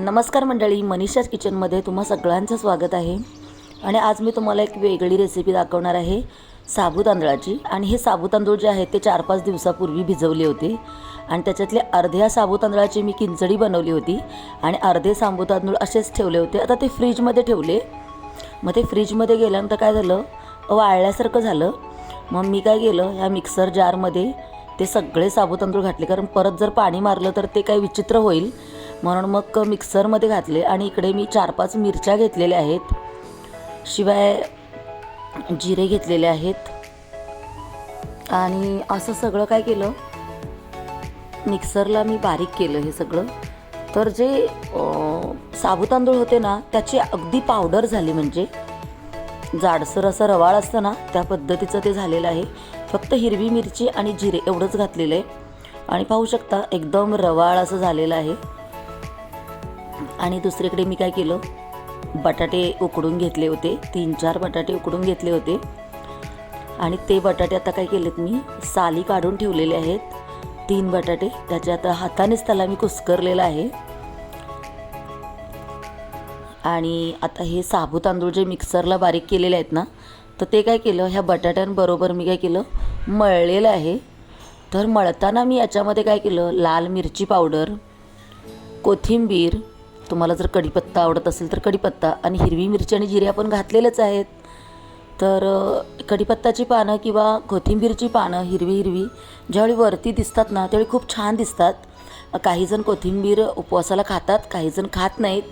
नमस्कार मंडळी मनीषाच किचनमध्ये तुम्हा सगळ्यांचं स्वागत आहे. आणि आज मी तुम्हाला एक वेगळी रेसिपी दाखवणार आहे साबू तांदळाची. आणि हे साबू तांदूळ जे आहेत ते चार पाच दिवसापूर्वी भिजवले होते. आणि त्याच्यातले अर्ध्या साबू तांदळाची मी किंचडी बनवली होती. आणि अर्धे साबू तांदूळ असेच ठेवले होते. आता ते फ्रीजमध्ये ठेवले. मग ते फ्रीजमध्ये गेल्यानंतर काय झालं? वाळल्यासारखं झालं. मग मी काय केलं? ह्या मिक्सर जारमध्ये ते सगळे साबू तांदूळ घातले. कारण परत जर पाणी मारलं तर ते काही विचित्र होईल. म्हणून मग मिक्सरमध्ये घातले आणि इकडे मी चार पाच मिरच्या घेतलेल्या आहेत. शिवाय जिरे घेतलेले आहेत. आणि असं सगळं काय केलं? मिक्सरला मी बारीक केलं हे सगळं. तर जे अं, साबू तांदूळ होते ना त्याची अगदी पावडर झाली म्हणजे. जाडसर असं रवाळ असतं ना त्या पद्धतीचं ते झालेलं आहे. फक्त हिरवी मिरची आणि जिरे एवढंच घातलेलं आहे. आणि पाहू शकता एकदम रवाळ असं झालेलं आहे. आणि दुसरीकडे मी काय केलं? बटाटे उकडून घेतले होते. तीन चार बटाटे उकडून घेतले होते. आणि ते बटाटे आता काय केलेत मी? साली काढून ठेवलेले आहेत. तीन बटाटे. त्याच्या आता हातानेच त्याला मी कुस्करलेलं आहे. आणि आता हे साबू तांदूळ जे मिक्सरला बारीक केलेले आहेत ना तर ते काय केलं? ह्या बटाट्यांबरोबर मी काय केलं? मळलेलं आहे. तर मळताना मी याच्यामध्ये काय केलं? लाल मिरची पावडर कोथिंबीर तुम्हाला जर कढीपत्ता आवडत असेल तर कढीपत्ता आणि हिरवी मिरची आणि जिरे आपण घातलेलंच आहेत. तर कढीपत्ताची पानं किंवा कोथिंबीरची पानं हिरवी हिरवी ज्यावेळी वरती दिसतात ना त्यावेळी खूप छान दिसतात. काहीजण कोथिंबीर उपवासाला खातात काहीजण खात नाहीत.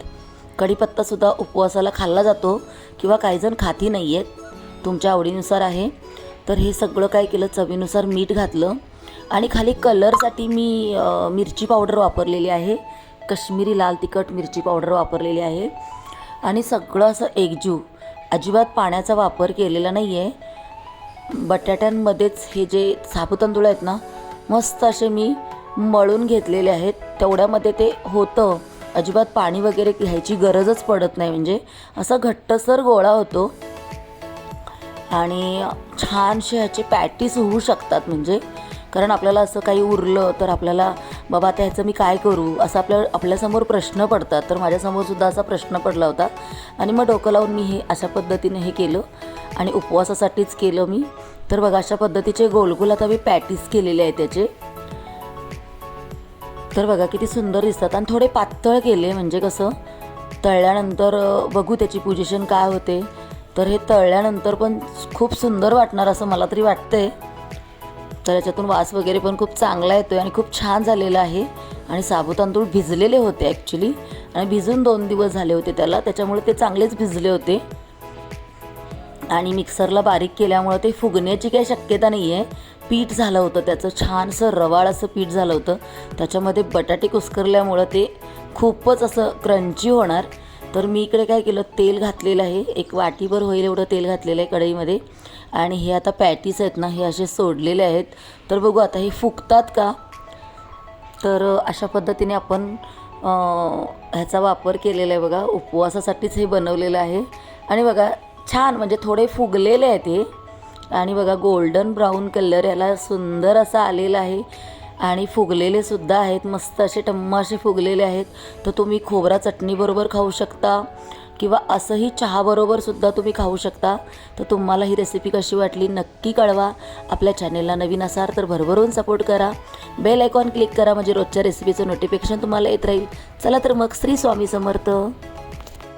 कढीपत्तासुद्धा उपवासाला खाल्ला जातो किंवा काहीजण खाती नाही आहेत तुमच्या आवडीनुसार आहे. तर हे सगळं काय केलं? चवीनुसार मीठ घातलं. आणि खाली कलरसाठी मी मिरची पावडर वापरलेली आहे. कश्मीरी लाल तिखट मिरची पावडर वापरलेली आहे. आणि सगळं असं एकजीव. अजिबात पाण्याचा वापर केलेला नाही आहे बटाट्यांमध्येच हे जे साबुतांदूळ आहेत ना मस्त असे मी मळून घेतलेले आहेत. तेवढ्यामध्ये ते होतं. अजिबात पाणी वगैरे घ्यायची गरजच पडत नाही. म्हणजे असा घट्टसर गोळा होतो. आणि छानसे ह्याचे पॅटीस होऊ शकतात म्हणजे. कारण आपल्याला असं काही उरलं तर आपल्याला बाबा आता ह्याचं मी काय करू? असं आपल्या आपल्यासमोर प्रश्न पडतात. तर माझ्यासमोरसुद्धा असा प्रश्न पडला होता. आणि मग डोकं लावून मी हे अशा पद्धतीने हे केलं. आणि उपवासासाठीच केलं मी. तर बघा अशा पद्धतीचे गोलगोल आता मी पॅटीस केलेले आहे त्याचे. तर बघा किती सुंदर दिसतात. आणि थोडे पातळ केले म्हणजे कसं तळल्यानंतर बघू त्याची पोझिशन काय होते. तर हे तळल्यानंतर पण खूप सुंदर वाटणार असं मला तरी वाटतंय. तर याच्यातून वास वगैरे पण खूप चांगला येतो आहे आणि खूप छान झालेला आहे. आणि साबू तांदूळ भिजलेले होते ॲक्च्युली आणि भिजून दोन दिवस झाले होते त्याला. त्याच्यामुळे ते चांगलेच भिजले होते. आणि मिक्सरला बारीक केल्यामुळं ते फुगण्याची काही शक्यता नाही आहे पीठ झालं होतं त्याचं. छानसं रवाळ असं पीठ झालं होतं. त्याच्यामध्ये बटाटे कुस्करल्यामुळं ते खूपच असं क्रंची होणार. तर मी इकडे काय केलं तेल घातलेलं आहे. एक वाटीभर होईल एवढं तेल घातलेलं आहे कढईमध्ये. आणि हे आता पॅटीस आहेत ना हे असे सोडलेले आहेत. तर बघू आता हे फुगतात का? तर अशा पद्धतीने आपण ह्याचा वापर केलेला आहे बघा. उपवासासाठीच हे बनवलेलं आहे. आणि बघा छान म्हणजे थोडे फुगलेले आहेत हे. आणि बघा गोल्डन ब्राऊन कलर याला सुंदर असा आलेला आहे. आणि फुगलेले सुद्धा आहेत मस्त असे टम्मा असे फुगलेले आहेत. तर तुम्ही खोबरा चटणीबरोबर खाऊ शकता किंवा असंही चहाबरोबर सुद्धा तुम्ही खाऊ शकता. तर तुम्हाला ही रेसिपी कशी वाटली नक्की कळवा. आपल्या चॅनेलला नवीन असाल तर भरभरून सपोर्ट करा. बेल आयकॉन क्लिक करा म्हणजे रोजच्या रेसिपीचं नोटिफिकेशन तुम्हाला येत राहील. चला तर मग श्री स्वामी समर्थ.